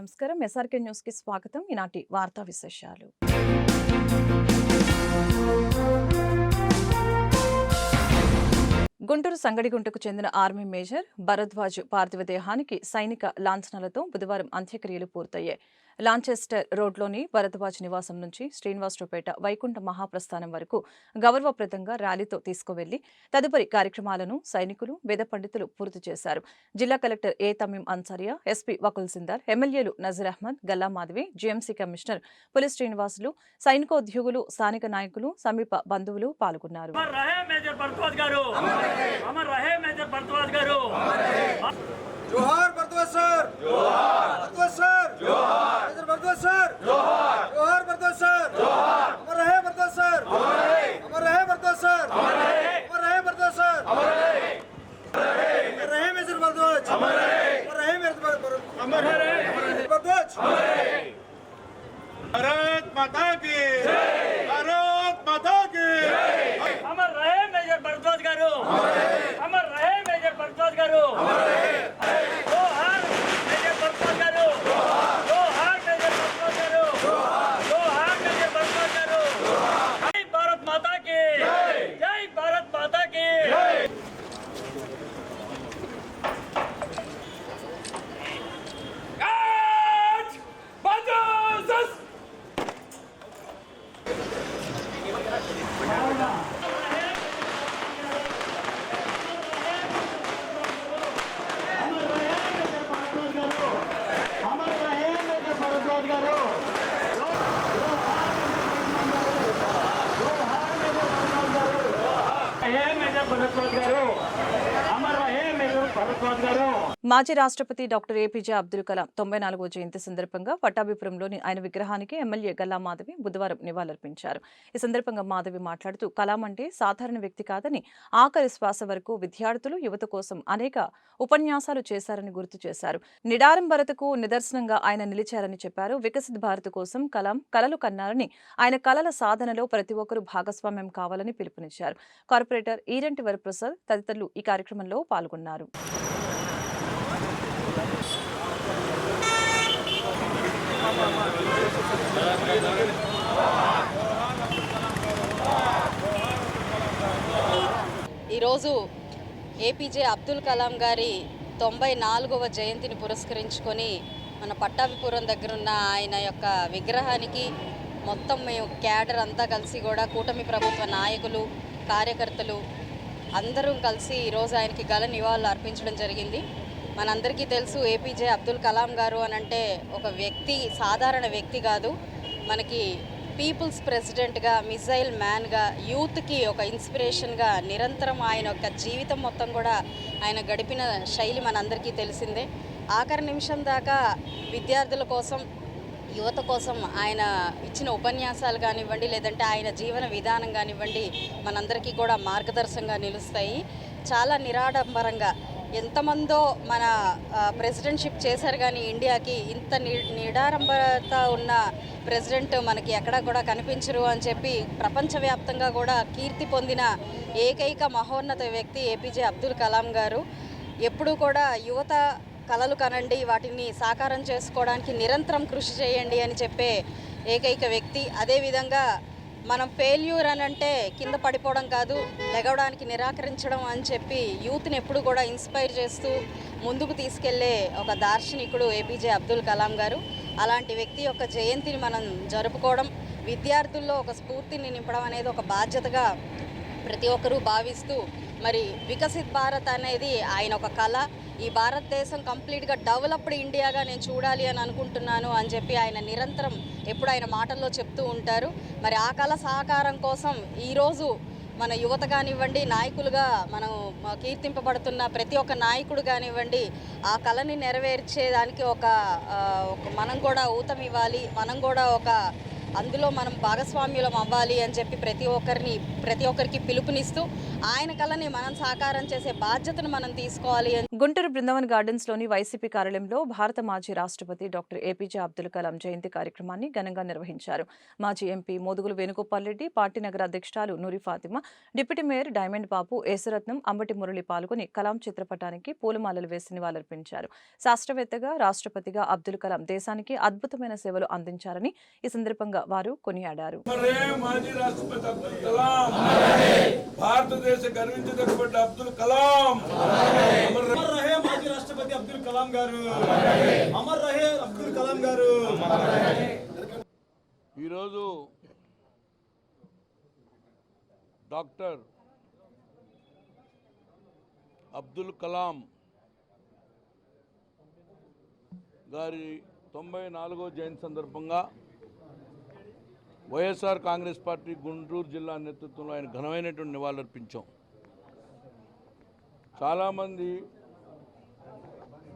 నమస్కారం. ఎస్ఆర్కే న్యూస్కి స్వాగతం. ఈనాటి వార్తా విశేషాలు. గుంటూరు సంగడిగుంటకు చెందిన ఆర్మీ మేజర్ భరద్వాజ్ పార్థివ దేహానికి సైనిక లాంఛనాలతో బుధవారం అంత్యక్రియలు పూర్తయ్యాయి. లాంచెస్టర్ రోడ్లోని భరద్వాజ్ నివాసం నుంచి శ్రీనివాసరావుపేట వైకుంఠ మహాప్రస్థానం వరకు గౌరవప్రదంగా ర్యాలీతో తీసుకువెళ్ళి తదుపరి కార్యక్రమాలను సైనికులు వేద పండితులు పూర్తి చేశారు జిల్లా collector A Tamim Ansariya SP Vakul Jindal ఎమ్మెల్యేలు నజీర్ అహ్మద్ గల్లా మాధవి జీఎంసీ కమిషనర్ పులి శ్రీనివాసులు సైనికోద్యోగులు స్థానిక నాయకులు సమీప బంధువులు పాల్గొన్నారు అమర్ రహే మేజర్ భరద్వాజ్ గారు అమర్ రహే మేజర్ భరద్వాజ్ గారు జోహార్ భరద్వాజ్ సార్ జోహార్ భరద్వాజ్ సార్ జోహార్ మేజర్ భరద్వాజ్ సార్ జోహార్ జోహార్ భరద్వాజ్ సార్ జోహార్ అమర్ రహే భరద్వాజ్ సార్ అమర్ మాజీ రాష్ట్రపతి డాక్టర్ ఏపీజే అబ్దుల్ కలాం తొంభై నాలుగో జయంతి సందర్భంగా పట్టాభిపురంలోని ఆయన విగ్రహానికి ఎమ్మెల్యే గల్లా మాధవి బుధవారం నివాళులర్పించారు. ఈ సందర్భంగా మాధవి మాట్లాడుతూ కలాం అంటే సాధారణ వ్యక్తి కాదని ఆఖరి శ్వాస వరకు విద్యార్థులు యువత కోసం అనేక ఉపన్యాసాలు చేశారని గుర్తు చేశారు. నిడారంబరతకు నిదర్శనంగా ఆయన నిలిచారని చెప్పారు. వికసిత్ భారత్ కోసం కలాం కలలు కన్నారని ఆయన కలల సాధనలో ప్రతి ఒక్కరూ భాగస్వామ్యం కావాలని పిలుపునిచ్చారు. కార్పొరేటర్ ఈరంటి వరప్రసాద్ తదితరులు ఈ కార్యక్రమంలో పాల్గొన్నారు. ఈరోజు ఏపీజే అబ్దుల్ కలాం గారి తొంభై నాలుగవ జయంతిని పురస్కరించుకొని మన పట్టాభిపురం దగ్గరున్న ఆయన యొక్క విగ్రహానికి మొత్తం మేము క్యాడర్ అంతా కలిసి కూడా కూటమి ప్రభుత్వ నాయకులు కార్యకర్తలు అందరూ కలిసి ఈరోజు ఆయనకి గల నివాళులు అర్పించడం జరిగింది. మనందరికీ తెలుసు ఏపీజే అబ్దుల్ కలాం గారు అని అంటే ఒక వ్యక్తి సాధారణ వ్యక్తి కాదు. మనకి పీపుల్స్ ప్రెసిడెంట్గా మిజైల్ మ్యాన్గా యూత్కి ఒక ఇన్స్పిరేషన్గా నిరంతరం ఆయన యొక్క జీవితం మొత్తం కూడా ఆయన గడిపిన శైలి మనందరికీ తెలిసిందే. ఆఖరి నిమిషం దాకా విద్యార్థుల కోసం యువత కోసం ఆయన ఇచ్చిన ఉపన్యాసాలు కానివ్వండి లేదంటే ఆయన జీవన విధానం కానివ్వండి మనందరికీ కూడా మార్గదర్శకంగా నిలుస్తాయి. చాలా నిరాడంబరంగా ఎంతమందో మన ప్రెసిడెంట్షిప్ చేశారు కానీ ఇండియాకి ఇంత నిడారంభత ఉన్న ప్రెసిడెంట్ మనకి ఎక్కడా కూడా కనిపించరు అని చెప్పి ప్రపంచవ్యాప్తంగా కూడా కీర్తి పొందిన ఏకైక మహోన్నత వ్యక్తి ఏపీజే అబ్దుల్ కలాం గారు. ఎప్పుడూ కూడా యువత కళలు కనండి వాటిని సాకారం చేసుకోవడానికి నిరంతరం కృషి చేయండి అని చెప్పే ఏకైక వ్యక్తి. అదేవిధంగా మనం ఫెయిల్యూర్ అని అంటే కింద పడిపోవడం కాదు లెగవడానికి నిరాకరించడం అని చెప్పి యూత్ని ఎప్పుడు కూడా ఇన్స్పైర్ చేస్తూ ముందుకు తీసుకెళ్ళే ఒక దార్శనికుడు ఏపీజే అబ్దుల్ కలాం గారు. అలాంటి వ్యక్తి యొక్క జయంతిని మనం జరుపుకోవడం విద్యార్థుల్లో ఒక స్ఫూర్తిని నింపడం అనేది ఒక బాధ్యతగా ప్రతి ఒక్కరూ భావిస్తూ మరి వికసిత్ భారత్ అనేది ఆయన ఒక కళ. ఈ భారతదేశం కంప్లీట్గా డెవలప్డ్ ఇండియాగా నేను చూడాలి అని అనుకుంటున్నాను అని చెప్పి ఆయన నిరంతరం ఎప్పుడు ఆయన మాటల్లో చెప్తూ ఉంటారు. మరి ఆ కళ సహకారం కోసం ఈరోజు మన యువత కానివ్వండి నాయకులుగా మనం కీర్తింపబడుతున్న ప్రతి ఒక్క నాయకుడు కానివ్వండి ఆ కళని నెరవేర్చేదానికి ఒక ఒక మనం కూడా ఊతం ఇవ్వాలి మనం కూడా ఒక అందులో మనం భాగస్వామ్యులం అవ్వాలి అని చెప్పి ప్రతి ఒక్కరిని ప్రతి ఒక్కరికి పిలుపునిస్తూ ఆయన కళని మనం సాకారం చేసే బాధ్యతను మనం తీసుకోవాలి అని గుంటూరు బృందావన్ గార్డెన్స్లోని వైసీపీ కార్యాలయంలో భారత మాజీ రాష్ట్రపతి డాక్టర్ ఏపీజే అబ్దుల్ కలాం జయంతి కార్యక్రమాన్ని ఘనంగా నిర్వహించారు. మాజీ ఎంపీ మోదుగులు వేణుగోపాల్ రెడ్డి పార్టీ నగర అధ్యక్షురాలు Noori Fatima deputy mayor diamond Babu Yesaratnam Ambati Murali పాల్గొని కలాం చిత్రపటానికి పూలమాలలు వేసి నివాళులర్పించారు. శాస్త్రవేత్తగా రాష్ట్రపతిగా అబ్దుల్ కలాం దేశానికి అద్భుతమైన సేవలు అందించారని ఈ సందర్భంగా వారు కొనియాడారు. అమరే మాజీ రాష్ట్రపతి అబ్దుల్ కలాం. భారతదేశ గర్వించదగ్గబడ్డ అబ్దుల్ కలాం. అమర్ అమర్ రహే మాజీ రాష్ట్రపతి అబ్దుల్ కలాం గారు. అమర్ రహే అబ్దుల్ కలాం గారు. ఈరోజు డాక్టర్ అబ్దుల్ కలాం గారి తొంభై నాలుగో జయంతి సందర్భంగా వైఎస్ఆర్ కాంగ్రెస్ పార్టీ గుంటూరు జిల్లా నేతృత్వంలో ఆయన ఘనమైనటువంటి నివాళులర్పించాం. చాలామంది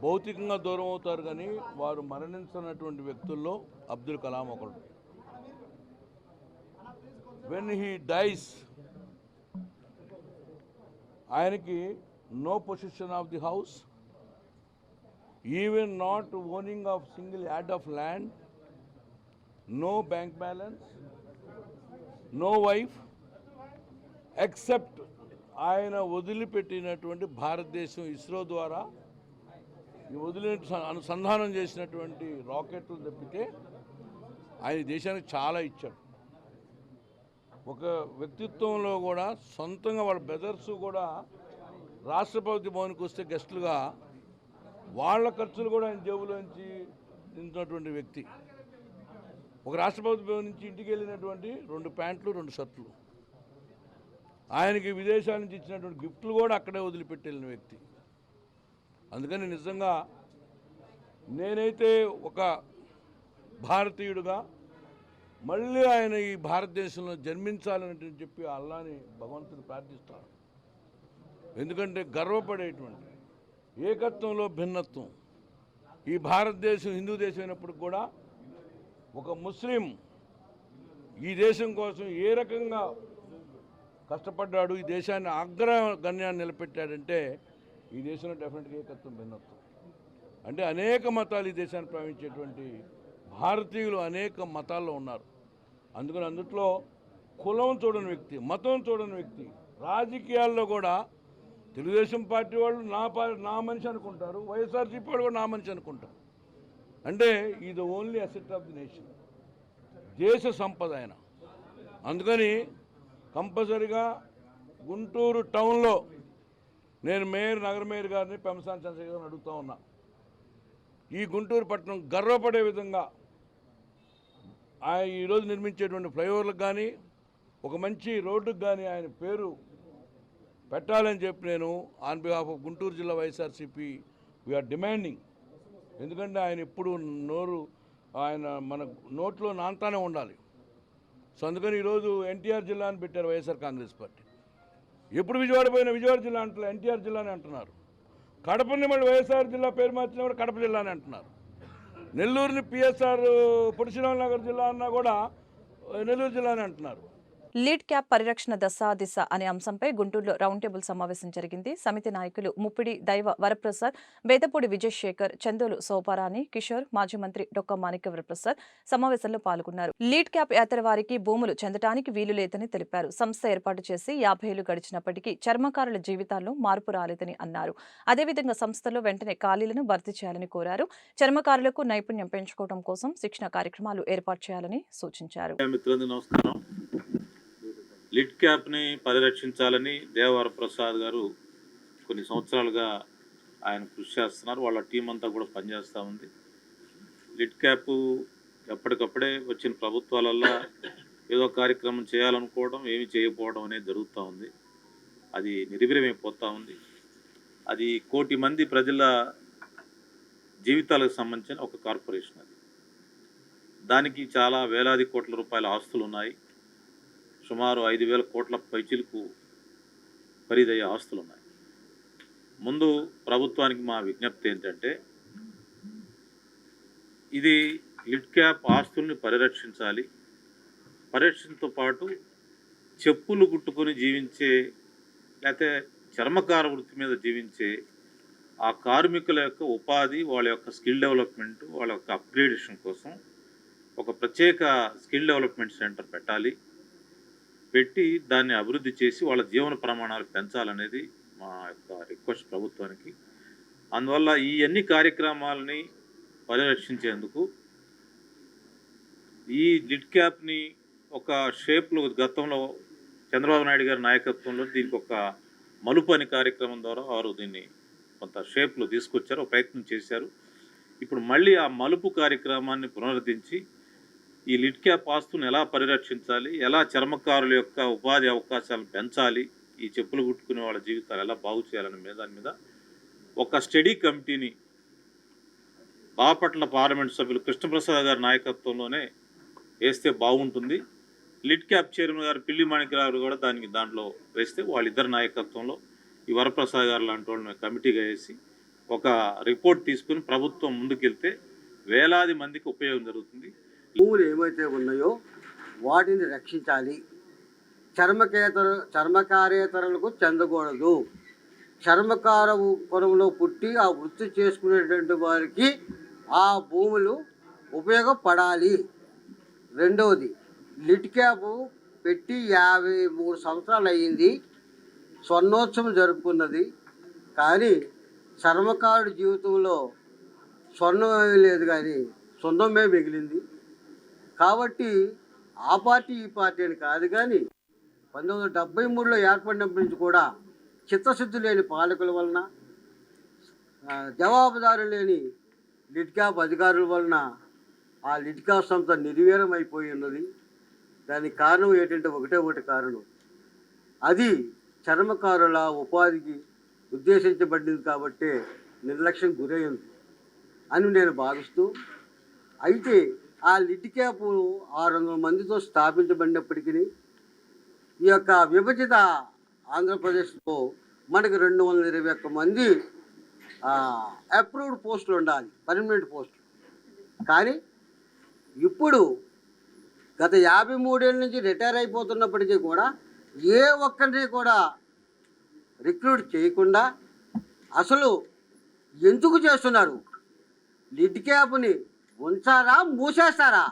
భౌతికంగా దూరం అవుతారు కానీ వారు మరణించినటువంటి వ్యక్తుల్లో అబ్దుల్ కలాం ఒకడు. వెన్ హీ డైస్ ఆయనకి no position of the house even not owning of single yard of land no bank balance no wife except ఆయన వదిలిపెట్టినటువంటి భారతదేశం ఇస్రో ద్వారా ఈ వదిలిన అనుసంధానం చేసినటువంటి రాకెట్లు తప్పితే ఆయన దేశానికి చాలా ఇచ్చాడు. ఒక వ్యక్తిత్వంలో కూడా సొంతంగా వాళ్ళ బ్రదర్స్ కూడా రాష్ట్రపతి భవన్కి వస్తే గెస్టులుగా వాళ్ళ ఖర్చులు కూడా ఆయన జేబులోంచి నించినటువంటి వ్యక్తి. ఒక రాష్ట్రపతి భవన్ నుంచి ఇంటికి వెళ్ళినటువంటి రెండు ప్యాంట్లు రెండు షర్ట్లు. ఆయనకి విదేశాల నుంచి ఇచ్చినటువంటి గిఫ్ట్లు కూడా అక్కడే వదిలిపెట్టి వ్యక్తి. అందుకని నిజంగా నేనైతే ఒక భారతీయుడుగా మళ్ళీ ఆయన ఈ భారతదేశంలో జన్మించాలని చెప్పి అల్లాని భగవంతుని ప్రార్థిస్తాను. ఎందుకంటే గర్వపడేటువంటి ఏకత్వంలో భిన్నత్వం. ఈ భారతదేశం హిందూ దేశం అయినప్పుడు కూడా ఒక ముస్లిం ఈ దేశం కోసం ఏ రకంగా కష్టపడ్డాడు ఈ దేశాన్ని అగ్రగణ్యాన్ని నిలబెట్టాడంటే ఈ దేశంలో డెఫినెట్గా ఏకత్వం భిన్నత్వం. అంటే అనేక మతాలు ఈ దేశాన్ని ప్రవహించేటువంటి భారతీయులు అనేక మతాల్లో ఉన్నారు. అందుకని అందుట్లో కులం చూడని వ్యక్తి మతం చూడని వ్యక్తి రాజకీయాల్లో కూడా తెలుగుదేశం పార్టీ వాళ్ళు నా పా నా మనిషి అనుకుంటారు వైఎస్ఆర్సీపీ వాళ్ళు కూడా నా మనిషి అనుకుంటారు. అంటే ఇది only asset of the nation. దేశ సంపద ఆయన. అందుకని కంపల్సరిగా గుంటూరు టౌన్లో నేను మేయర్ నగర మేయర్ గారిని పెంసాన్ చంద్రశేఖర్ గారిని అడుగుతా ఉన్నా. ఈ గుంటూరు పట్టణం గర్వపడే విధంగా ఆయన ఈరోజు నిర్మించేటువంటి ఫ్లైఓవర్లకు కానీ ఒక మంచి రోడ్డుకు కానీ ఆయన పేరు పెట్టాలని చెప్పి నేను ఆన్ బిహాఫ్ ఆఫ్ గుంటూరు జిల్లా వైఎస్ఆర్సీపీ వీఆర్ డిమాండింగ్ ఎందుకంటే ఆయన ఎప్పుడు నోరు ఆయన మన నోట్లో నాంతానే ఉండాలి. సో అందుకని ఈరోజు ఎన్టీఆర్ జిల్లా అని పెట్టారు వైఎస్ఆర్ కాంగ్రెస్ పార్టీ. ఎప్పుడు విజయవాడ పోయిన విజయవాడ జిల్లా అంటారు ఎన్టీఆర్ జిల్లానే అంటున్నారు. కడపని మళ్ళీ వైఎస్ఆర్ జిల్లా పేరు మార్చిన కూడా కడప జిల్లానే అంటున్నారు. నెల్లూరుని పిఎస్ఆర్ పురుషరావు నగర్ జిల్లా అన్నా కూడా నెల్లూరు జిల్లానే అంటున్నారు. లీడ్ క్యాప్ పరిరక్షణ దశ దిశ అనే అంశంపై గుంటూరులో రౌండ్ టేబుల్ సమావేశం జరిగింది. సమితి నాయకులు ముప్పిడి దైవ వరప్రసాద్ బేదపూడి విజయ్ శేఖర్ చందోలు సోపారాణి కిషోర్ మాజీ మంత్రి డొక్క మాణిక వరప్రసాద్ సమావేశంలో పాల్గొన్నారు. లీడ్ క్యాప్ యాత్ర వారికి భూములు చెందటానికి వీలు లేదని తెలిపారు. సంస్థ ఏర్పాటు చేసి యాభై ఏళ్ళు గడిచినప్పటికీ చర్మకారుల జీవితాల్లో మార్పు రాలేదని అన్నారు. అదేవిధంగా సంస్థలో వెంటనే ఖాళీలను భర్తీ చేయాలని కోరారు. చర్మకారులకు నైపుణ్యం పెంచుకోవడం కోసం శిక్షణ కార్యక్రమాలు ఏర్పాటు చేయాలని సూచించారు. నమస్కారం. లిడ్ క్యాప్ని పరిరక్షించాలని దేవర ప్రసాద్ గారు కొన్ని సంవత్సరాలుగా ఆయన కృషి చేస్తున్నారు. వాళ్ళ టీం అంతా కూడా పనిచేస్తూ ఉంది. లిడ్ క్యాప్ ఎప్పటికప్పుడే వచ్చిన ప్రభుత్వాలల్లో ఏదో కార్యక్రమం చేయాలనుకోవడం ఏమి చేయకపోవడం అనేది జరుగుతూ ఉంది. అది నిర్వీర్యమైపోతూ ఉంది. అది కోటి మంది ప్రజల జీవితాలకు సంబంధించిన ఒక కార్పొరేషన్ అది. దానికి చాలా వేలాది కోట్ల రూపాయల ఆస్తులు ఉన్నాయి సుమారు ఐదు వేల కోట్ల పైచిలకు ఖరీదయ్యే ఆస్తులు ఉన్నాయి ముందు ప్రభుత్వానికి మా విజ్ఞప్తి ఏంటంటే ఇది లిడ్ క్యాప్ ఆస్తుల్ని పరిరక్షించాలి. పరిరక్షణతో పాటు చెప్పులు కుట్టుకొని జీవించే లేకపోతే చర్మకార వృత్తి మీద జీవించే ఆ కార్మికుల యొక్క ఉపాధి వాళ్ళ యొక్క స్కిల్ డెవలప్మెంట్ వాళ్ళ యొక్క అప్గ్రేడేషన్ కోసం ఒక ప్రత్యేక స్కిల్ డెవలప్మెంట్ సెంటర్ పెట్టాలి. పెట్టి దాన్ని అభివృద్ధి చేసి వాళ్ళ జీవన ప్రమాణాలు పెంచాలనేది మా యొక్క రిక్వెస్ట్ ప్రభుత్వానికి. అందువల్ల ఈ అన్ని కార్యక్రమాలని పరిరక్షించేందుకు ఈ లిడ్ క్యాప్ని ఒక షేప్లో గతంలో చంద్రబాబు నాయుడు గారి నాయకత్వంలో దీనికి ఒక మలుపు అనే కార్యక్రమం ద్వారా వారు దీన్ని కొంత షేప్లో తీసుకొచ్చారు ఒక ప్రయత్నం చేశారు. ఇప్పుడు మళ్ళీ ఆ మలుపు కార్యక్రమాన్ని పునరుద్ధరించి ఈ లిడ్ క్యాప్ ఆస్తులను ఎలా పరిరక్షించాలి? ఎలా చర్మకారుల యొక్క ఉపాధి అవకాశాలను పెంచాలి? ఈ చెప్పులు కుట్టుకునే వాళ్ళ జీవితాలు ఎలా బాగు చేయాలనే మీద దాని మీద ఒక స్టడీ కమిటీని బాపట్ల పార్లమెంట్ సభ్యులు కృష్ణప్రసాద్ గారి నాయకత్వంలోనే వేస్తే బాగుంటుంది. లిడ్ క్యాప్ చైర్మన్ గారు పిల్లి మాణిక్యరావు కూడా దానికి దాంట్లో వేస్తే వాళ్ళిద్దరి నాయకత్వంలో ఈ వరప్రసాద్ గారు లాంటి వాళ్ళని కమిటీగా వేసి ఒక రిపోర్ట్ తీసుకుని ప్రభుత్వం ముందుకెళ్తే వేలాది మందికి ఉపయోగం జరుగుతుంది. భూములు ఏమైతే ఉన్నాయో వాటిని రక్షించాలి. చర్మకేతర చర్మకారేతరులకు చెందకూడదు. చర్మకార పొలంలో పుట్టి ఆ వృత్తి చేసుకునేటువంటి వారికి ఆ భూములు ఉపయోగపడాలి. రెండవది లిట్ క్యాప్ పెట్టి యాభై మూడు సంవత్సరాలు అయ్యింది స్వర్ణోత్సవం జరుపుకున్నది. కానీ చర్మకారుడి జీవితంలో స్వర్ణం లేదు కానీ సొంతమే మిగిలింది. కాబట్టి ఆ పార్టీ ఈ పార్టీ అని కాదు కానీ పంతొమ్మిది వందల డెబ్బై మూడులో ఏర్పడినప్పటి నుంచి కూడా చిత్తశుద్ధి లేని పాలకుల వలన జవాబుదారు లేని లిడ్కాప్ అధికారుల వలన ఆ లిడ్కాప్ సంస్థ నిర్వీరం అయిపోయి ఉన్నది. దానికి కారణం ఏంటంటే ఒకటే ఒకటి కారణం. అది చర్మకారుల ఉపాధికి ఉద్దేశించబడింది కాబట్టి నిర్లక్ష్యం గురైంది అని నేను భావిస్తూ అయితే ఆ లిడ్ క్యాపు ఆరు వందల మందితో స్థాపించబడినప్పటికీ ఈ యొక్క విభజిత ఆంధ్రప్రదేశ్లో మనకి రెండు వందల ఇరవై ఒక్క మంది అప్రూవ్డ్ పోస్టులు ఉండాలి పర్మనెంట్ పోస్టులు కానీ ఇప్పుడు గత యాభై మూడేళ్ళ నుంచి రిటైర్ అయిపోతున్నప్పటికీ కూడా ఏ ఒక్కరిని కూడా రిక్రూట్ చేయకుండా అసలు ఎందుకు చేస్తున్నారు? లిడ్ క్యాప్ని ఉంచారా మూసేస్తారా?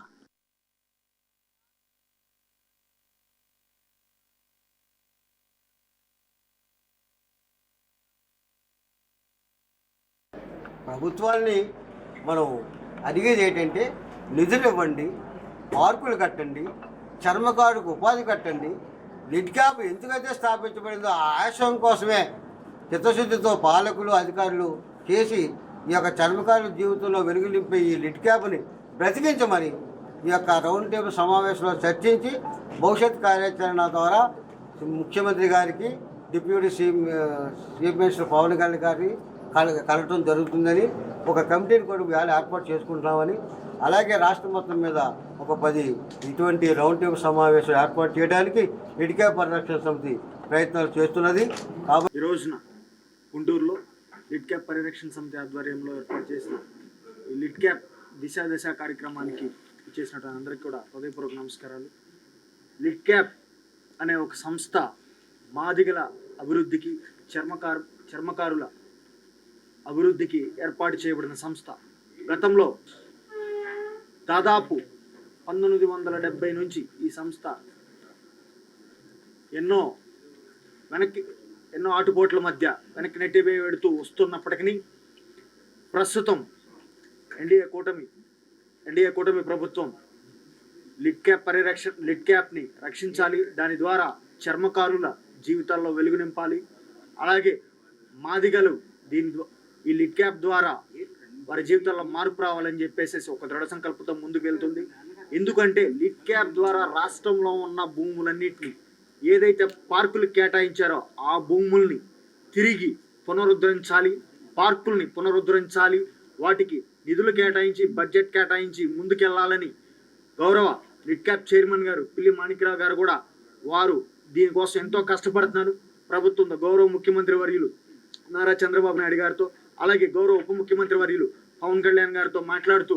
ప్రభుత్వాన్ని మనం అడిగేది ఏంటంటే నిధులు ఇవ్వండి పార్కులు కట్టండి చర్మకారుడికి ఉపాధి కట్టండి లిడ్ క్యాప్ ఎందుకైతే స్థాపించబడిందో ఆ ఆశయం కోసమే చిత్తశుద్ధితో పాలకులు అధికారులు చేసి ఈ యొక్క చర్మకారుల జీవితంలో వెలుగులింపే ఈ లిడ్ క్యాప్ని బ్రతికించమని ఈ యొక్క రౌండ్ టేబుల్ సమావేశంలో చర్చించి భవిష్యత్ కార్యాచరణ ద్వారా ముఖ్యమంత్రి గారికి deputy CM chief minister Pawan Kalyan గారిని కల కలగటం జరుగుతుందని ఒక కమిటీని కూడా వేళ ఏర్పాటు చేసుకుంటున్నామని అలాగే రాష్ట్ర మొత్తం మీద ఒక పది ఇటువంటి రౌండ్ టేబుల్ సమావేశం ఏర్పాటు చేయడానికి ఇటుకే పరిరక్షణ సమితి ప్రయత్నాలు చేస్తున్నది. కాబట్టి ఈరోజున రోజున గుంటూరులో లిడ్ క్యాప్ పరిరక్షణ సమితి ఆధ్వర్యంలో ఏర్పాటు చేసిన ఈ లిడ్ క్యాప్ దిశ దశ కార్యక్రమానికి చేసినటువంటి అందరికీ కూడా హృదయపూర్వక నమస్కారాలు. లిడ్ క్యాప్ అనే ఒక సంస్థ మాదిగల అభివృద్ధికి చర్మకారు చర్మకారుల అభివృద్ధికి ఏర్పాటు చేయబడిన సంస్థ. గతంలో దాదాపు పంతొమ్మిది వందల డెబ్బై నుంచి ఈ సంస్థ ఎన్నో వెనక్కి ఎన్నో ఆటుపోట్ల మధ్య వెనక్కి నెట్టి వెడుతూ వస్తున్నప్పటికీ ప్రస్తుతం ఎన్డీఏ కూటమి ఎన్డీఏ కూటమి ప్రభుత్వం లిడ్ క్యాప్ పరిరక్ష లిడ్ క్యాప్ని రక్షించాలి. దాని ద్వారా చర్మకారుల జీవితాల్లో వెలుగు నింపాలి. అలాగే మాదిగలు దీని ఈ లిడ్ క్యాప్ ద్వారా వారి జీవితాల్లో మార్పు రావాలని చెప్పేసి ఒక దృఢ సంకల్పంతో ముందుకు వెళ్తుంది. ఎందుకంటే లిడ్ క్యాప్ ద్వారా రాష్ట్రంలో ఉన్న భూములన్నింటినీ ఏదైతే పార్కులు కేటాయించారో ఆ భూముల్ని తిరిగి పునరుద్ధరించాలి పార్కుల్ని పునరుద్ధరించాలి వాటికి నిధులు కేటాయించి బడ్జెట్ కేటాయించి ముందుకెళ్ళాలని గౌరవ లిడ్ క్యాప్ చైర్మన్ గారు పిల్లి మాణిక్యరావు గారు కూడా వారు దీనికోసం ఎంతో కష్టపడుతున్నారు. ప్రభుత్వం గౌరవ ముఖ్యమంత్రి వర్యులు నారా చంద్రబాబు నాయుడు గారితో అలాగే గౌరవ ఉప ముఖ్యమంత్రి వర్యులు పవన్ కళ్యాణ్ గారితో మాట్లాడుతూ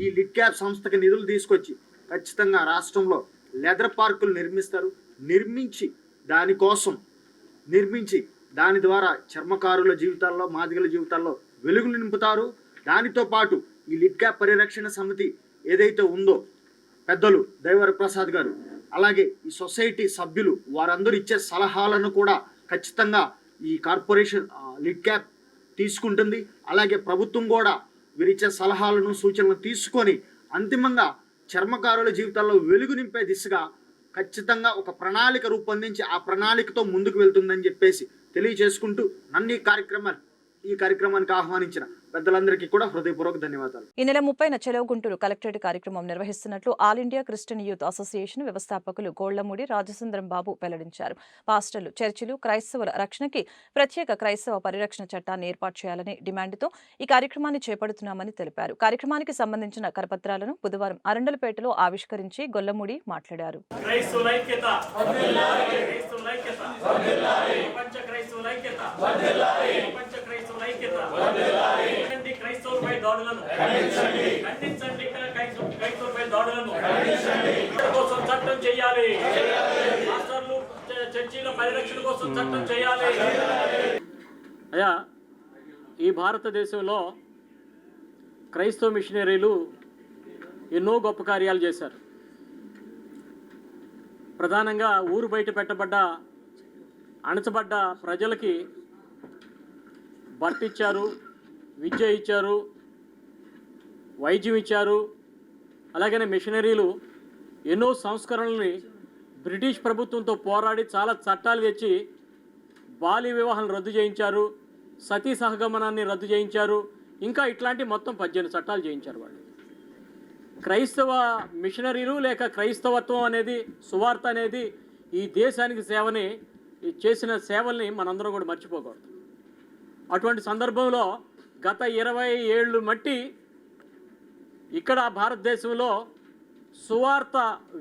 ఈ లిడ్ క్యాప్ సంస్థకి నిధులు తీసుకొచ్చి ఖచ్చితంగా రాష్ట్రంలో లెదర్ పార్కులు నిర్మిస్తారు. నిర్మించి దానికోసం నిర్మించి దాని ద్వారా చర్మకారుల జీవితాల్లో మాదిగల జీవితాల్లో వెలుగులు నింపుతారు. దానితో పాటు ఈ లిట్గా పరిరక్షణ సమితి ఏదైతే ఉందో పెద్దలు దైవరప్రసాద్ గారు అలాగే ఈ సొసైటీ సభ్యులు వారందరూ ఇచ్చే సలహాలను కూడా ఖచ్చితంగా ఈ కార్పొరేషన్ లిడ్ క్యాప్ తీసుకుంటుంది. అలాగే ప్రభుత్వం కూడా వీరిచ్చే సలహాలను సూచనలు తీసుకొని అంతిమంగా చర్మకారుల జీవితాల్లో వెలుగు నింపే దిశగా ఖచ్చితంగా ఒక ప్రణాళిక రూపొందించి ఆ ప్రణాళికతో ముందుకు వెళ్తుందని చెప్పేసి తెలియజేసుకుంటూ నన్ను ఈ కార్యక్రమాన్ని ఈ కార్యక్రమానికి ఆహ్వానించిన పెద్దలందరికీ కూడా హృదయపూర్వక ధన్యవాదాలు. ఈ నెల ముప్పైన చెలవు గుంటూరు కలెక్టరేట్ కార్యక్రమం నిర్వహిస్తున్నట్లు all India Christian youth association వ్యవస్థాపకులు గోళ్ళమూడి రాజసుందరం బాబు వెల్లడించారు. పాస్టర్లు చర్చిలు క్రైస్తవుల రక్షణకి ప్రత్యేక క్రైస్తవ పరిరక్షణ చట్టాన్ని ఏర్పాటు చేయాలనే డిమాండ్తో ఈ కార్యక్రమాన్ని చేపడుతున్నామని తెలిపారు. కార్యక్రమానికి సంబంధించిన కరపత్రాలను బుధవారం అరండలపేటలో ఆవిష్కరించి గొల్లమూడి మాట్లాడారు. ప్రపంచ క్రైస్తవుల ఐక్యత ప్రపంచ క్రైస్తవుల ఐక్యత ఖండించండి క్రైస్తవులపై దాడులను. ఖండించండి. దాడులను. కోసం చట్టం చేయాలి. మాస్టర్లు చర్చీల పరిరక్షణ కోసం చట్టం చేయాలి. అయ్యా ఈ భారతదేశంలో క్రైస్తవ మిషనరీలు ఎన్నో గొప్ప కార్యాలు చేశారు. ప్రధానంగా ఊరు బయట పెట్టబడ్డ అణచబడ్డ ప్రజలకి బట్ట ఇచ్చారు విద్య ఇచ్చారు వైద్యం ఇచ్చారు. అలాగనే మిషనరీలు ఎన్నో సంస్కరణల్ని బ్రిటిష్ ప్రభుత్వంతో పోరాడి చాలా చట్టాలు తెచ్చి బాల్య వివాహాలను రద్దు చేయించారు. సతీ సహగమనాన్ని రద్దు చేయించారు. ఇంకా ఇట్లాంటి మొత్తం పద్దెనిమిది చట్టాలు చేయించారు వాళ్ళు. క్రైస్తవ మిషనరీలు లేక క్రైస్తవత్వం అనేది సువార్త అనేది ఈ దేశానికి సేవని ఈ చేసిన సేవల్ని మనందరం కూడా మర్చిపోకూడదు. అటువంటి సందర్భంలో గత ఇరవై ఏళ్ళు మట్టి ఇక్కడ భారతదేశంలో సువార్త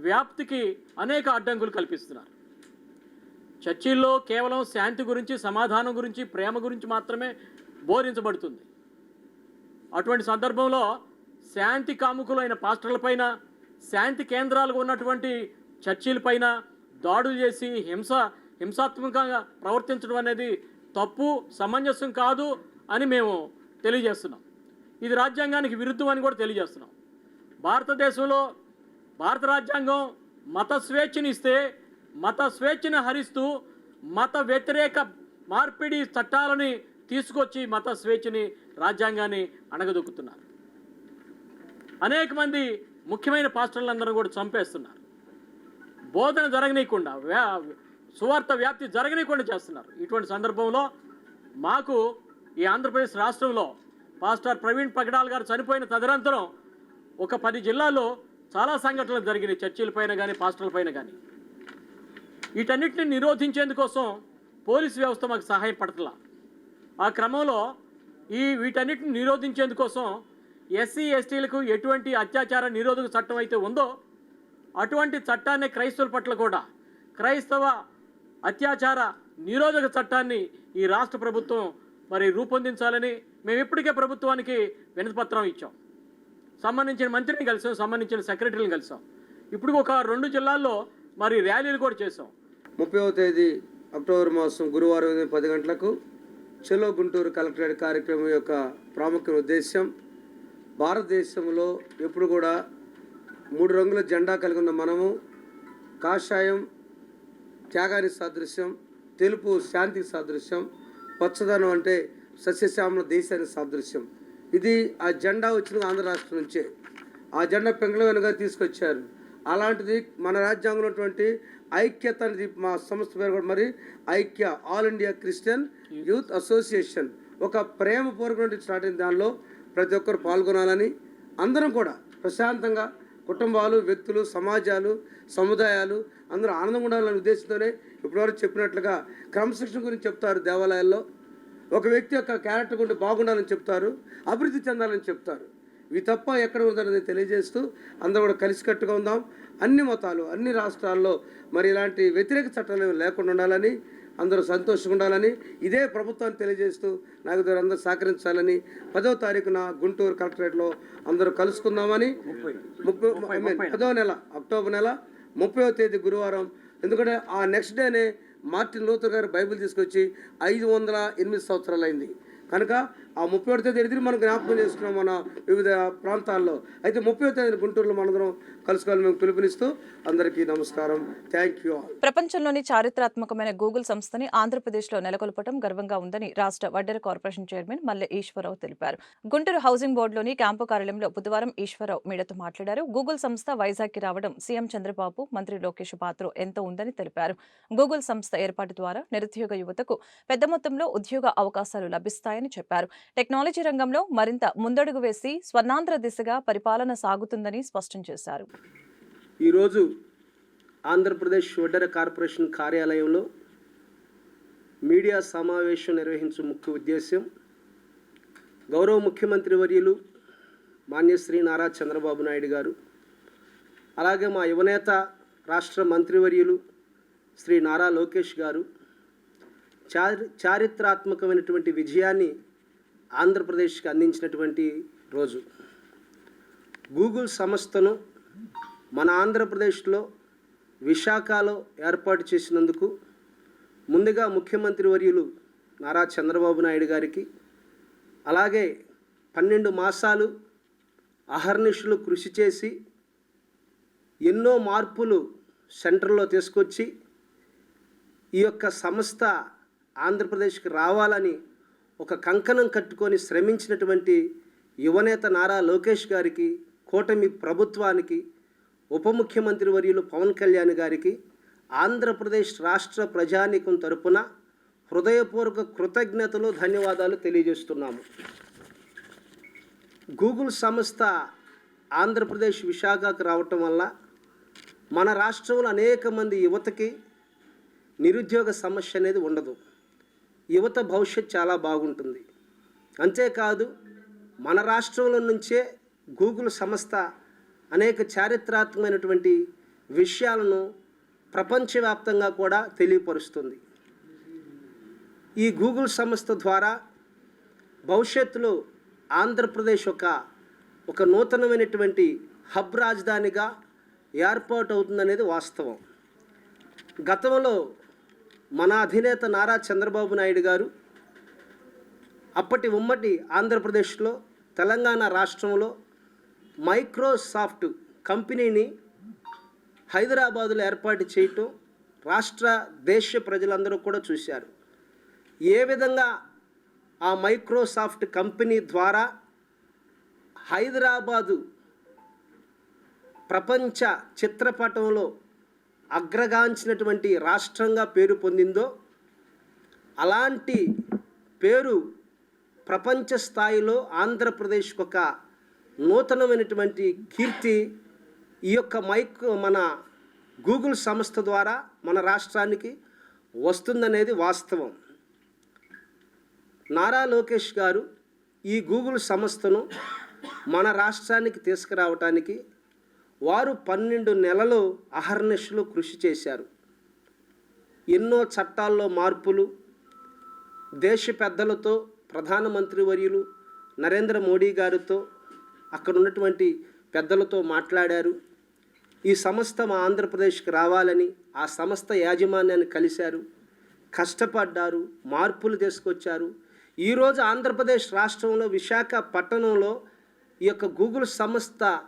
వ్యాప్తికి అనేక అడ్డంకులు కల్పిస్తున్నారు. చర్చిల్లో కేవలం శాంతి గురించి సమాధానం గురించి ప్రేమ గురించి మాత్రమే బోధించబడుతుంది. అటువంటి సందర్భంలో శాంతి కాముకులైన పాస్టర్లపైన శాంతి కేంద్రాలు ఉన్నటువంటి చర్చిలపైన దాడులు చేసి హింస హింసాత్మకంగా ప్రవర్తించడం అనేది తప్పు సమంజసం కాదు అని మేము తెలియజేస్తున్నాం. ఇది రాజ్యాంగానికి విరుద్ధం అని కూడా తెలియజేస్తున్నాం. భారతదేశంలో భారత రాజ్యాంగం మత స్వేచ్ఛని ఇస్తే మత స్వేచ్ఛను హరిస్తూ మత వ్యతిరేక మార్పిడి చట్టాలని తీసుకొచ్చి మత స్వేచ్ఛని రాజ్యాంగాన్ని అణగదొక్కుతున్నారు. అనేక మంది ముఖ్యమైన పాస్టర్లందరూ కూడా చంపేస్తున్నారు. బోధన జరగనీయకుండా వ్యా సువార్త వ్యాప్తి జరగనీయకుండా చేస్తున్నారు. ఇటువంటి సందర్భంలో మాకు ఈ ఆంధ్రప్రదేశ్ రాష్ట్రంలో పాస్టర్ ప్రవీణ్ పగడాల్ గారు చనిపోయిన తదనంతరం ఒక పది జిల్లాల్లో చాలా సంఘటనలు జరిగినాయి. చర్చిలపైన కానీ పాస్టర్లపైన కానీ వీటన్నిటిని నిరోధించేందుకోసం పోలీసు వ్యవస్థ మాకు సహాయపడతలా ఆ క్రమంలో ఈ వీటన్నిటిని నిరోధించేందుకోసం ఎస్సీ ఎస్టీలకు ఎటువంటి అత్యాచార నిరోధక చట్టం అయితే ఉందో అటువంటి చట్టాన్ని క్రైస్తవుల పట్ల కూడా క్రైస్తవ అత్యాచార నిరోధక చట్టాన్ని ఈ రాష్ట్ర ప్రభుత్వం మరి రూపొందించాలని మేము ఇప్పటికే ప్రభుత్వానికి వినతిపత్రం ఇచ్చాం. సంబంధించిన మంత్రిని కలిసాం సంబంధించిన సెక్రటరీని కలిసాం. ఇప్పుడు ఒక రెండు జిల్లాల్లో మరి ర్యాలీలు కూడా చేసాం ముప్పైవ తేదీ అక్టోబర్ మాసం గురువారం ఉదయం పది గంటలకు చెలో గుంటూరు కలెక్టరేట్ కార్యక్రమం యొక్క ప్రాముఖ్య ఉద్దేశం భారతదేశంలో ఎప్పుడు కూడా మూడు రంగుల జెండా కలిగి ఉన్న మనము కాషాయం త్యాగానికి సాదృశ్యం తెలుపు శాంతికి సాదృశ్యం పచ్చదనం అంటే సస్యశ్యామల దేశానికి సాదృశ్యం. ఇది ఆ జెండా వచ్చిన ఆంధ్ర రాష్ట్రం నుంచే. ఆ జెండా పెంగళ వెనుక తీసుకొచ్చారు. అలాంటిది మన రాజ్యాంగంలో ఉన్నటువంటి ఐక్యత అనేది మా సంస్థ పేరు కూడా మరి ఐక్య all India Christian youth association. ఒక ప్రేమపూర్వకమైన స్టార్ట్ అయిన దానిలో ప్రతి ఒక్కరు పాల్గొనాలని అందరం కూడా ప్రశాంతంగా కుటుంబాలు వ్యక్తులు సమాజాలు సముదాయాలు అందరూ ఆనందంగా ఉండాలనే ఉద్దేశంతోనే ఇప్పటివరకు చెప్పినట్లుగా క్రమశిక్షణ గురించి చెప్తారు దేవాలయాల్లో. ఒక వ్యక్తి యొక్క క్యారెక్టర్ గురించి బాగుండాలని చెప్తారు అభివృద్ధి చెందాలని చెప్తారు. ఇవి తప్ప ఎక్కడ ఉందనేది తెలియజేస్తూ అందరూ కూడా కలిసికట్టుగా ఉందాం. అన్ని మతాలు అన్ని రాష్ట్రాల్లో మరి ఇలాంటి వ్యతిరేక చట్టాలు ఏమీ లేకుండా ఉండాలని అందరూ సంతోషంగా ఉండాలని ఇదే ప్రభుత్వాన్ని తెలియజేస్తూ నాకు అందరూ సహకరించాలని పదవ తారీఖున గుంటూరు కలెక్టరేట్లో అందరూ కలుసుకుందామని ముప్పై పదవ నెల అక్టోబర్ నెల ముప్పైవ తేదీ గురువారం. ఎందుకంటే ఆ నెక్స్ట్ డేనే మార్టిన్ లోతర్ గారు బైబిల్ తీసుకొచ్చి ఐదు వందల ఎనిమిది సంవత్సరాలు అయింది కనుక ఆ ముప్పై ఒకటి తేదీ మనం జ్ఞాపకం చేసుకున్నాం మన వివిధ ప్రాంతాల్లో. అయితే ముప్పై తేదీ గుంటూరులో మనందరం కలుసుకోవాలని మేము పిలుపునిస్తూ అందరికీ నమస్కారం. థ్యాంక్ యూ ప్రపంచంలోని చారిత్రాత్మకమైన గూగుల్ సంస్థని ఆంధ్రప్రదేశ్లో నెలకొల్పడం గర్వంగా ఉందని రాష్ట్ర వడ్డెర కార్పొరేషన్ చైర్మన్ మల్లె ఈశ్వరరావు తెలిపారు. గుంటూరు హౌసింగ్ బోర్డులోని క్యాంపు కార్యాలయంలో బుధవారం ఈశ్వరరావు మీడియాతో మాట్లాడారు. గూగుల్ సంస్థ వైజాగ్కి రావడం సీఎం చంద్రబాబు మంత్రి లోకేష్ పాత్ర ఎంతో ఉందని తెలిపారు. గూగుల్ సంస్థ ఏర్పాటు ద్వారా నిరుద్యోగ యువతకు పెద్ద మొత్తంలో ఉద్యోగ అవకాశాలు లభిస్తాయని చెప్పారు. టెక్నాలజీ రంగంలో మరింత ముందడుగు వేసి స్వర్ణాంధ్ర దిశగా పరిపాలన సాగుతుందని స్పష్టం చేశారు. ఈరోజు ఆంధ్రప్రదేశ్ వడ్డర కార్పొరేషన్ కార్యాలయంలో మీడియా సమావేశం నిర్వహించే ముఖ్య ఉద్దేశ్యం గౌరవ ముఖ్యమంత్రి వర్యులు మాన్యశ్రీ నారా చంద్రబాబు నాయుడు గారు అలాగే మా యువనేత రాష్ట్ర మంత్రివర్యులు శ్రీ నారా లోకేష్ గారు చారి చారిత్రాత్మకమైనటువంటి విజయాన్ని ఆంధ్రప్రదేశ్కి అందించినటువంటి రోజు. గూగుల్ సంస్థను మన ఆంధ్రప్రదేశ్లో విశాఖలో ఏర్పాటు చేసినందుకు ముందుగా ముఖ్యమంత్రి వర్యులు నారా చంద్రబాబు నాయుడు గారికి అలాగే పన్నెండు మాసాలు అహర్నిషులు కృషి చేసి ఎన్నో మార్పులు సెంటర్లో తీసుకొచ్చి ఈ యొక్క సంస్థ ఆంధ్రప్రదేశ్కి రావాలని ఒక కంకణం కట్టుకొని శ్రమించినటువంటి యువనేత నారా లోకేష్ గారికి కూటమి ప్రభుత్వానికి ఉప ముఖ్యమంత్రి వర్యులు పవన్ కళ్యాణ్ గారికి ఆంధ్రప్రదేశ్ రాష్ట్ర ప్రజానీకం తరపున హృదయపూర్వక కృతజ్ఞతలు ధన్యవాదాలు తెలియజేస్తున్నాము. గూగుల్ సంస్థ ఆంధ్రప్రదేశ్ విశాఖకు రావటం వల్ల మన రాష్ట్రంలో అనేక మంది యువతకి నిరుద్యోగ సమస్య అనేది ఉండదు. యువత భవిష్యత్ చాలా బాగుంటుంది. అంతేకాదు మన రాష్ట్రంలో నుంచే గూగుల్ సంస్థ అనేక చారిత్రాత్మకమైనటువంటి విషయాలను ప్రపంచవ్యాప్తంగా కూడా తెలియపరుస్తుంది. ఈ గూగుల్ సంస్థ ద్వారా భవిష్యత్తులో ఆంధ్రప్రదేశ్ ఒక ఒక నూతనమైనటువంటి హబ్ రాజధానిగా ఏర్పాటు అవుతుందనేది వాస్తవం. గతంలో మన అధినేత నారా చంద్రబాబు నాయుడు గారు అప్పటి ఉమ్మడి ఆంధ్రప్రదేశ్లో తెలంగాణ రాష్ట్రంలో మైక్రోసాఫ్ట్ కంపెనీని హైదరాబాదులో ఏర్పాటు చేయటం రాష్ట్ర దేశ ప్రజలందరూ కూడా చూశారు. ఏ విధంగా ఆ మైక్రోసాఫ్ట్ కంపెనీ ద్వారా హైదరాబాదు ప్రపంచ చిత్రపటంలో అగ్రగాంచినటువంటి రాష్ట్రంగా పేరు పొందిందో అలాంటి పేరు ప్రపంచ స్థాయిలో ఆంధ్రప్రదేశ్కి ఒక నూతనమైనటువంటి కీర్తి ఈ యొక్క మైక్ మన గూగుల్ సంస్థ ద్వారా మన రాష్ట్రానికి వస్తుందనేది వాస్తవం. నారా లోకేష్ గారు ఈ గూగుల్ సంస్థను మన రాష్ట్రానికి తీసుకురావటానికి వారు పన్నెండు నెలలు అహర్నిశలు కృషి చేశారు. ఎన్నో చట్టాల్లో మార్పులు దేశ పెద్దలతో ప్రధానమంత్రి వర్యులు నరేంద్ర మోడీ గారితో అక్కడ ఉన్నటువంటి పెద్దలతో మాట్లాడారు. ఈ సంస్థ మా ఆంధ్రప్రదేశ్కి రావాలని ఆ సంస్థ యాజమాన్యాన్ని కలిశారు. కష్టపడ్డారు మార్పులు తీసుకొచ్చారు. ఈరోజు ఆంధ్రప్రదేశ్ రాష్ట్రంలో విశాఖపట్టణంలో ఈ యొక్క గూగుల్ సంస్థ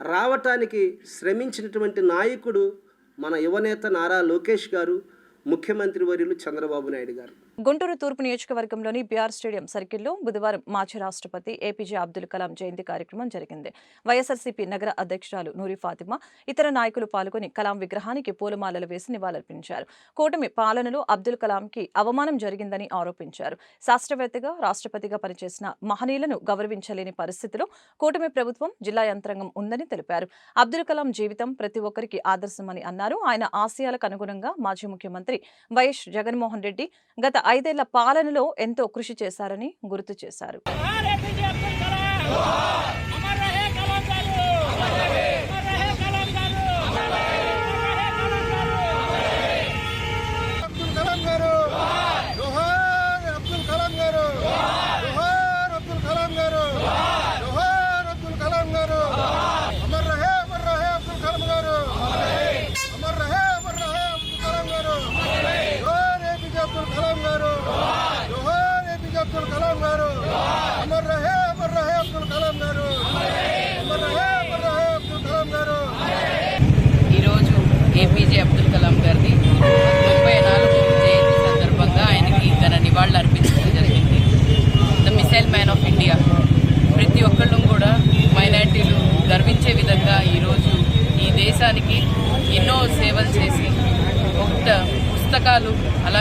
రావటానికి శ్రమించినటువంటి నాయకుడు మన యువనేత నారా లోకేష్ గారు ముఖ్యమంత్రి వర్యులు చంద్రబాబు నాయుడు గారు. గుంటూరు తూర్పు నియోజకవర్గంలోని బీఆర్ స్టేడియం సర్కిల్లో బుధవారం మాజీ రాష్ట్రపతి ఏపీజే అబ్దుల్ కలాం జయంతి కార్యక్రమం జరిగింది. వైఎస్ఆర్సీపీ నగర అధ్యక్షురాలు నూరి ఫాతిమా ఇతర నాయకులు పాల్గొని కలాం విగ్రహానికి పూలమాలలు వేసి నివాళులర్పించారు. కూటమి పాలనలో అబ్దుల్ కలాంకి అవమానం జరిగిందని ఆరోపించారు. శాస్త్రవేత్తగా రాష్ట్రపతిగా పనిచేసిన మహనీయులను గౌరవించలేని పరిస్థితిలో కూటమి ప్రభుత్వం జిల్లా యంత్రాంగం ఉందని తెలిపారు. అబ్దుల్ కలాం జీవితం ప్రతి ఒక్కరికి ఆదర్శమని అన్నారు. ఆయన ఆశయాలకు అనుగుణంగా మాజీ ముఖ్యమంత్రి వైఎస్ జగన్మోహన్ రెడ్డి గత ఐదేళ్ళ పాలనలో ఎంతో కృషి చేశారని గుర్తు చేశారు.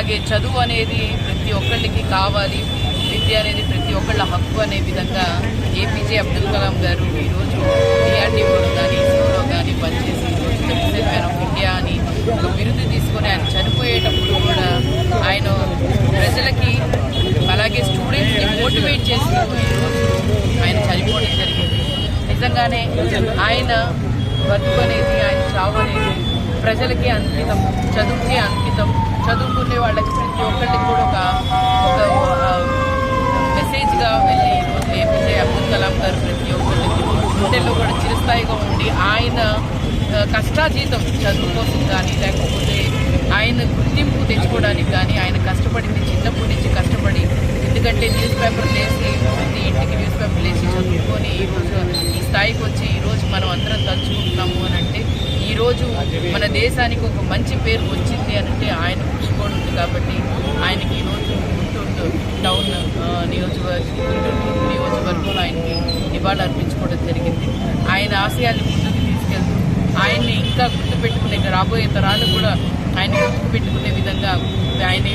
అలాగే చదువు అనేది ప్రతి ఒక్కళ్ళకి కావాలి. విద్య అనేది ప్రతి ఒక్కళ్ళ హక్కు అనే విధంగా ఏపీజే అబ్దుల్ కలాం గారు ఈరోజు డిఆర్డీఓలో కానీ ఇస్రోలో కానీ పనిచేసి ఈరోజు ద మిసైల్ ఆఫ్ ఇండియా అని ఒక బిరుదు తీసుకొని ఆయన చనిపోయేటప్పుడు కూడా ఆయన ప్రజలకి అలాగే స్టూడెంట్స్ని మోటివేట్ చేసి ఈరోజు ఆయన చనిపోవడం జరిగింది. నిజంగానే ఆయన బతుకు అనేది ఆయన చావు అనేది ప్రజలకి అంకితం చదువుకి అంకితం. చదువుకునే వాళ్ళకి ప్రతి ఒక్కరికి కూడా ఒక ఒక మెసేజ్గా వెళ్ళి ఈరోజు ఏపీజే అబ్దుల్ కలాం గారు ప్రతి ఒక్కరికి గుండెల్లో కూడా చిరస్థాయిగా ఉండి ఆయన కష్టాజీతం చదువు కోసం కానీ లేకపోతే ఆయన గుర్తింపు తెచ్చుకోవడానికి కానీ ఆయన కష్టపడింది చిన్నప్పటి నుంచి కష్టపడి ఎందుకంటే న్యూస్ పేపర్ లేసి ప్రతి ఇంటికి న్యూస్ పేపర్ లేసి చదువుకొని ఈరోజు ఈ స్థాయికి వచ్చి ఈరోజు మనం అందరం తలుచుకుంటున్నాము అని అంటే ఈరోజు మన దేశానికి ఒక మంచి పేరు వచ్చింది అని అంటే ఆయన కృషి ఉంది కాబట్టి ఆయనకి ఈరోజు గుంటూరు టౌన్ ఆ, నియోజకవర్గ గుంటూరు నియోజకవర్గంలో ఆయనకి నివాళులు అర్పించుకోవడం జరిగింది. ఆయన ఆశయాన్ని ముందుకు తీసుకెళ్తూ ఆయన్ని ఇంకా గుర్తుపెట్టుకునే రాబోయే తరాలు కూడా ఆయన గుర్తుపెట్టుకునే విధంగా ఆయన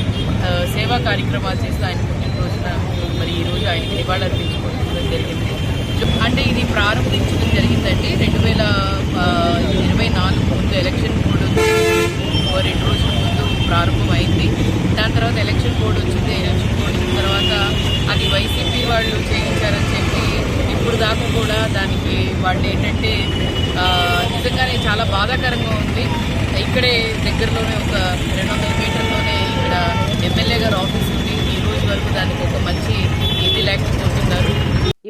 సేవా కార్యక్రమాలు చేస్తూ ఆయన పుట్టినరోజున మరి ఈరోజు ఆయనకి నివాళులు అర్పించుకోవడం జరిగింది. అంటే ఇది ప్రారంభించడం జరిగిందండి. రెండు వేల ఇరవై నాలుగు ముందు ఎలక్షన్ కోడ్ వచ్చింది. రెండు రోజుల ముందు ప్రారంభమైంది. దాని తర్వాత ఎలక్షన్ కోడ్ వచ్చింది. ఎలక్షన్ కోడ్ తర్వాత అది వైసీపీ వాళ్ళు చేయించారని చెప్పి ఇప్పుడు దాకా కూడా దానికి వాళ్ళు ఏంటంటే నిజంగానే చాలా బాధాకరంగా ఉంది. ఇక్కడే దగ్గరలోనే ఒక రెండు వందల మీటర్లోనే ఇక్కడ ఎమ్మెల్యే గారు ఆఫీస్ ఉంది. ఈ రోజు వరకు దానికి ఒక మంచి ఇది లేకపోతున్నారు